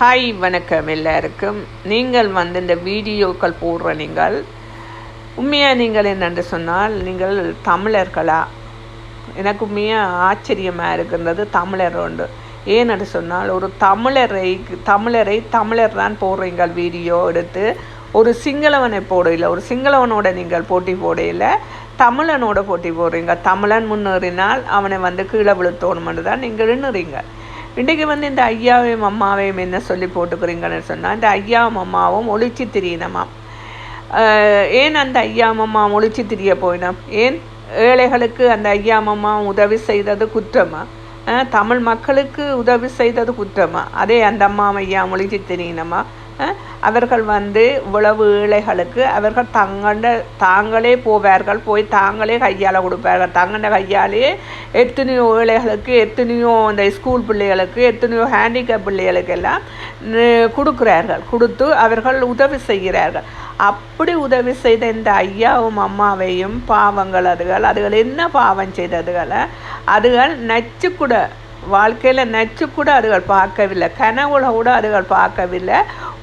Hi வணக்கம் எல்லாருக்கும். நீங்கள் வந்து இந்த வீடியோக்கள் போடுற நீங்கள் உண்மையாக நீங்கள் என்னென்று சொன்னால் நீங்கள் தமிழர்களா? எனக்கு உண்மையாக ஆச்சரியமாக இருக்கின்றது தமிழர் உண்டு. ஏன்னு சொன்னால் ஒரு தமிழரை தமிழரை தமிழர் தான் போடுறீங்க வீடியோ எடுத்து ஒரு சிங்களவனை போடையில் ஒரு சிங்களவனோட நீங்கள் போட்டி போடையில் தமிழனோட போட்டி போடுறீங்க. தமிழன் முன்னேறினால் அவனை வந்து கீழே விழுத்தோணுமென்று தான் நீங்கள் எண்ணுறீங்க. இன்றைக்கு வந்து இந்த ஐயாவையும் அம்மாவையும் என்ன சொல்லி போட்டுக்கிறீங்கன்னு சொன்னால் இந்த ஐயாவும் அம்மாவும் ஒழிச்சு திரியணுமாம் ஏன் அந்த ஐயா அம்மா ஒழிச்சு திரிய போயினோம் ஏன் ஏழைகளுக்கு அந்த ஐயா அம்மா உதவி செய்தது குற்றமா? ஆஹ் தமிழ் மக்களுக்கு உதவி செய்தது குற்றமா? அதே அந்த அம்மா ஐயா ஒழிச்சு தெரியணுமா? அவர்கள் வந்து இவ்வளவு ஏழைகளுக்கு அவர்கள் தங்கண்ட தாங்களே போவார்கள் போய் தாங்களே கையால் கொடுப்பார்கள். தங்கண்ட கையாலேயே எத்தனையோ ஏழைகளுக்கு எத்தனையோ இந்த ஸ்கூல் பிள்ளைகளுக்கு எத்தனையோ ஹேண்டிகேப் பிள்ளைகளுக்கு எல்லாம் கொடுக்குறார்கள். கொடுத்து அவர்கள் உதவி செய்கிறார்கள். அப்படி உதவி செய்த இந்த ஐயாவும் அம்மாவையும் பாவங்கள் அதுகள் அதுகள் என்ன பாவம் செய்ததுகளை? அதுகள் நச்சு கூட வாழ்க்கையில் நச்சு கூட அதுகள் பார்க்கவில்லை. கனவுல கூட அதுகள் பார்க்கவில்லை.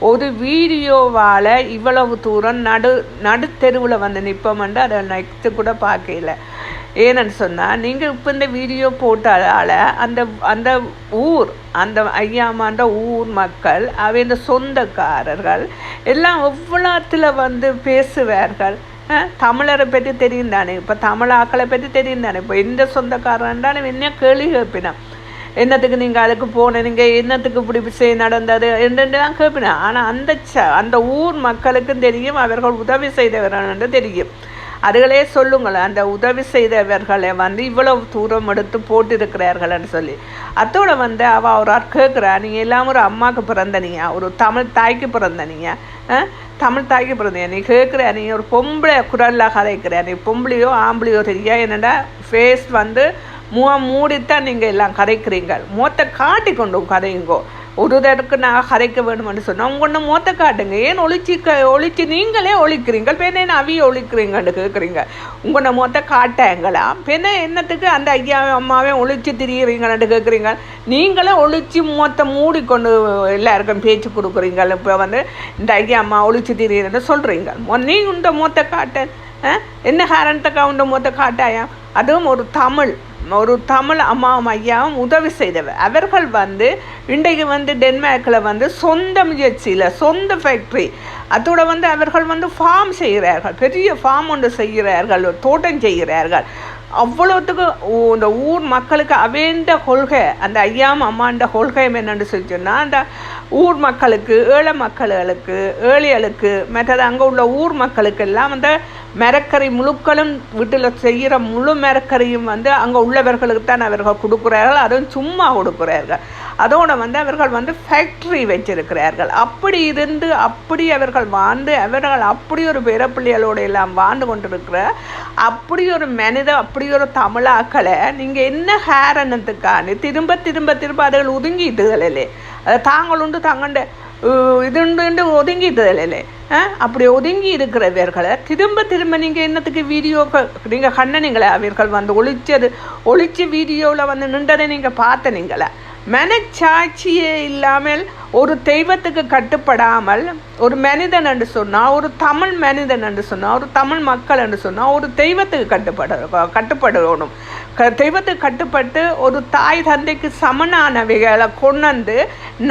ஒரு வீடியோவால் இவ்வளவு தூரம் நடு நடுத்தெருவில் வந்து நிற்போம்ண்டு அதை நச்சு கூட பார்க்கல ஏன்னு சொன்னால் நீங்கள் இப்போ இந்த வீடியோ போட்டதால் அந்த அந்த ஊர் அந்த ஐயாமான்ற ஊர் மக்கள் அவை இந்த சொந்தக்காரர்கள் எல்லாம் எவ்வளோத்தில் வந்து பேசுவார்கள்? தமிழரை பற்றி தெரியும் தானே? இப்போ தமிழாக்களை பற்றி தெரியும் தானே? இப்போ எந்த சொந்தக்காரன் தானே என்ன கேள்வி கேட்பினான். என்னத்துக்கு நீங்கள் அதுக்கு போனீங்க என்னத்துக்கு இப்படி விஷயம் நடந்தது என்று தான் கேட்பினேன். ஆனால் அந்த ச அந்த ஊர் மக்களுக்கும் தெரியும் அவர்கள் உதவி செய்தவர்கள் என்று தெரியும். அதுகளே சொல்லுங்களேன் அந்த உதவி செய்தவர்களை வந்து இவ்வளவு தூரம் எடுத்து போட்டிருக்கிறார்கள்னு சொல்லி. அத்தோட வந்து அவள் ஒரு ஆள் கேட்குறா நீங்கள் எல்லாம் ஒரு அம்மாவுக்கு பிறந்தனியா? ஒரு தமிழ் தாய்க்கு பிறந்தனியா? ஆ? தமிழ் தாய்க்கு பிறந்தீங்க நீ கேட்குற நீ ஒரு பொம்பளை குரலாக கதைக்கிற நீ பொம்பளையோ ஆம்பளையோ தெரியா? என்னடா ஃபேஸ் வந்து முகம் மூடித்தான் நீங்கள் எல்லாம் கரைக்கிறீங்கள் முகத்தை காட்டி கொண்டு கதையுங்கோ. ஒரு தடக்கு நான் கரைக்க வேணும்னு சொன்னால் உங்க முகத்தை காட்டுங்க. ஏன் ஒழிச்சு க ஒழிச்சு நீங்களே ஒழிக்கிறீங்க பெண்ணே அவிய ஒழிக்கிறீங்கன்னு கேட்குறீங்க உங்களோட மொத்த காட்டாங்களா? பெண்ணை என்னத்துக்கு அந்த ஐயாவே அம்மாவே ஒழிச்சு திரியுறீங்கன்னு கேட்குறீங்க நீங்களே ஒழிச்சு முகத்தை மூடிக்கொண்டு எல்லாருக்கும் பேச்சு கொடுக்குறீங்க. இப்போ வந்து இந்த ஐயா அம்மா ஒழிச்சு திரியுறேன்னு சொல்கிறீங்க நீ இந்த மூத்த காட்ட ஆ? என்ன காரணத்துக்கு உண்ட மூத்த காட்டாயா? அதுவும் ஒரு தமிழ். ஒரு தமிழ் அம்மாவும் ஐயாவும் உதவி செய்தவர். அவர்கள் வந்து இன்றைக்கு வந்து டென்மார்க்கில் வந்து சொந்த முயற்சியில் சொந்த ஃபேக்ட்ரி அதோட வந்து அவர்கள் வந்து ஃபார்ம் செய்கிறார்கள். பெரிய ஃபார்ம் ஒன்று செய்கிறார்கள் தோட்டம் செய்கிறார்கள். அவ்வளோத்துக்கு ஊ- இந்த ஊர் மக்களுக்கு அவேண்ட கொள்கை அந்த ஐயாம் அம்மாண்ட கொள்கை என்னென்னு சொல்லி சொன்னால் அந்த ஊர் மக்களுக்கு ஏழை மக்களுக்கு ஏழைகளுக்கு மற்றது அங்கே உள்ள ஊர் மக்களுக்கெல்லாம் அந்த மரக்கறி முழுக்களும் வீட்டில் செய்கிற முழு மரக்கறியும் வந்து அங்கே உள்ளவர்களுக்கு தான் அவர்கள் கொடுக்குறார்கள். அதுவும் சும்மா கொடுக்குறார்கள். அதோடு வந்து அவர்கள் வந்து ஃபேக்ட்ரி வச்சிருக்கிறார்கள். அப்படி இருந்து அப்படி அவர்கள் வாழ்ந்து அவர்கள் அப்படி ஒரு பேரப்பிள்ளைகளோடு எல்லாம் வாழ்ந்து கொண்டிருக்கிற அப்படி ஒரு மனித அப்படி ஒரு தமிழாக்களை நீங்கள் என்ன காரணத்துக்கான திரும்ப திரும்ப திரும்ப அதுகள் ஒதுங்கிட்டுகளே அது தாங்களுண்டு தங்கண்ட இதுண்டு ஒதுங்கிட்டதில்லை அப்படி ஒதுங்கி இருக்கிறவர்களை திரும்ப திரும்ப நீங்கள் என்னத்துக்கு வீடியோ நீங்கள் கண்ணனிங்களே அவர்கள் வந்து ஒழிச்சது ஒளிச்சு வீடியோவில் வந்து நின்றதை நீங்கள். பார்த்தனீங்களே மனச்சாட்சியே இல்லாமல் ஒரு தெய்வத்துக்கு கட்டுப்படாமல் ஒரு மனிதன் என்று சொன்னால் ஒரு தமிழ் மனிதன் என்று சொன்னால் ஒரு தமிழ் மக்கள் என்று சொன்னால் ஒரு தெய்வத்துக்கு கட்டுப்பட கட்டுப்படணும். க தெய்வத்துக்கு கட்டுப்பட்டு ஒரு தாய் தந்தைக்கு சமனானவைகளை கொண்டு வந்து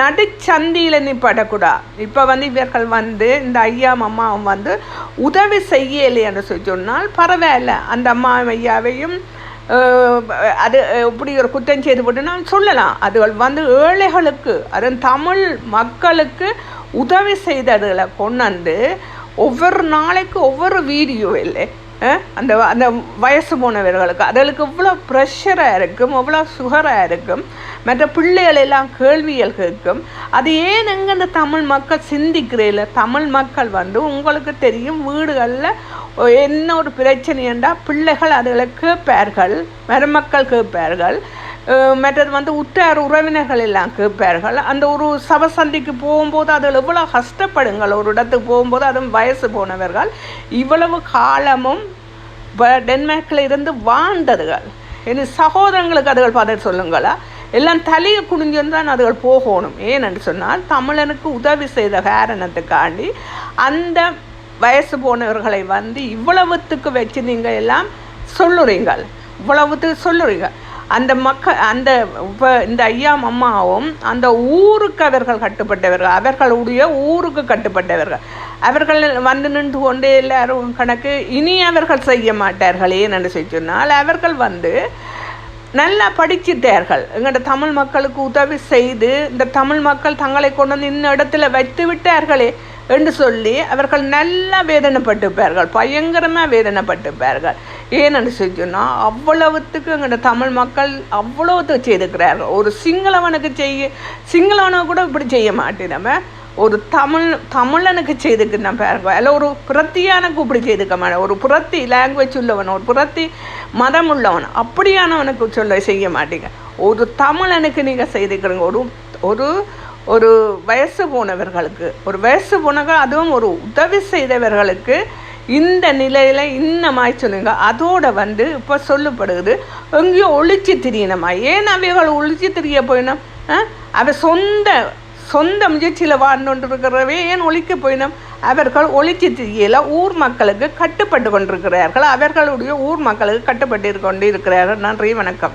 நடுச்சந்தியில் நிப்படக்கூடாது இப்போ வந்து இவர்கள் வந்து இந்த ஐயா அம்மாவும் வந்து உதவி செய்யலைன்னு சொல்லி சொன்னால் பரவாயில்ல. அந்த அம்மா ஐயாவையும் அது இப்படி ஒரு குற்றம் செய்து போட்டு நான் சொல்லலாம். அது வந்து ஏழைகளுக்கு அதன் தமிழ் மக்களுக்கு உதவி செய்ததுகளை கொண்டு வந்து ஒவ்வொரு நாளைக்கு ஒவ்வொரு வீடியோ இல்லை அந்த அந்த வயசு போனவர்களுக்கு. அதுகளுக்கு இவ்வளோ ப்ரெஷராக இருக்கும் அவ்வளோ சுகராக இருக்கும். மற்ற பிள்ளைகள் எல்லாம் கேள்விகள் கேட்கும். அது ஏன் எங்கே இந்த தமிழ் மக்கள் சிந்திக்கிறீல தமிழ் மக்கள் வந்து உங்களுக்கு தெரியும் வீடுகளில் என்ன ஒரு பிரச்சனைண்டா பிள்ளைகள் அதுகளை கேட்பார்கள் மருமக்கள் கேட்பார்கள். மற்றது வந்து உற்றார் உறவினர்கள் எல்லாம் கேட்பார்கள். அந்த ஒரு சபசந்திக்கு போகும்போது அதில் எவ்வளோ கஷ்டப்படுங்கள்? ஒரு இடத்துக்கு போகும்போது அதுவும் வயசு போனவர்கள். இவ்வளவு காலமும் டென்மார்க்கில் இருந்து வாழ்ந்ததுகள். இனி சகோதரங்களுக்கு அதுகள் பதில் சொல்லுங்களா? எல்லாம் தலையை குனிஞ்சு தான் அதுகள் போகணும். ஏனென்று சொன்னால் தமிழனுக்கு உதவி செய்த காரணத்துக்காண்டி அந்த வயசு போனவர்களை வந்து இவ்வளவுத்துக்கு வச்சு நீங்கள் எல்லாம் சொல்லுறீங்கள். இவ்வளவுத்துக்கு சொல்லுறீங்க அந்த மக்கள் அந்த இப்போ இந்த ஐயா அம்மாவும் அந்த ஊருக்கு அவர்கள் கட்டுப்பட்டவர்கள் அவர்களுடைய ஊருக்கு கட்டுப்பட்டவர்கள். அவர்கள் வந்து நின்று கொண்டு எல்லாரும் கணக்கு இனி அவர்கள் செய்ய மாட்டார்கள் ஏன்னு சொன்னால் அவர்கள் வந்து நல்லா படிச்சிட்டார்கள். எங்கள்ட தமிழ் மக்களுக்கு உதவி செய்து இந்த தமிழ் மக்கள் தங்களை கொண்டு வந்து இந்த இடத்துல வைத்து விட்டார்களே. என்று சொல்லி அவர்கள் நல்லா வேதனைப்பட்டுப்பார்கள் பயங்கரமாக வேதனைப்பட்டுப்பார்கள் ஏன்னு சொன்னால் அவ்வளவுத்துக்கு எங்களோட தமிழ் மக்கள் அவ்வளவுத்துக்கு செய்திருக்கிறார்கள். ஒரு சிங்களவனுக்கு செய்ய சிங்களவனை கூட இப்படி செய்ய மாட்டேன் நம்ம. ஒரு தமிழ் தமிழனுக்கு செய்துக்கு நம்ம பாருங்க. இல்லை ஒரு புரத்தியானுக்கு இப்படி செய்துக்க மாட்டேன். ஒரு புரத்தி லாங்குவேஜ் உள்ளவன் ஒரு புரத்தி மதம் உள்ளவன் அப்படியானவனுக்கு சொல்ல செய்ய மாட்டீங்க. ஒரு தமிழனுக்கு நீங்கள் செய்துக்கிறீங்க ஒரு ஒரு ஒரு வயசு போனவர்களுக்கு ஒரு வயசு போனவர்கள் அதுவும் ஒரு உதவி செய்தவர்களுக்கு இந்த நிலையில் இன்னமாய் சொல்லுங்க. அதோட வந்து இப்போ சொல்லப்படுது எங்கேயோ ஒழிச்சு திரியணுமா? ஏன் அவைகள் ஒழிச்சு திரிய போயினோம்? அவ சொந்த சொந்த முயற்சியில் வாழ்ந்து இருக்கிறவே ஏன் ஒழிக்க போயினோம்? அவர்கள் ஒழிச்சு திரியல ஊர் மக்களுக்கு கட்டுப்பட்டு கொண்டிருக்கிறார்கள். அவர்களுடைய ஊர் மக்களுக்கு கட்டுப்பட்டு கொண்டு இருக்கிறார்கள் நன்றி வணக்கம்.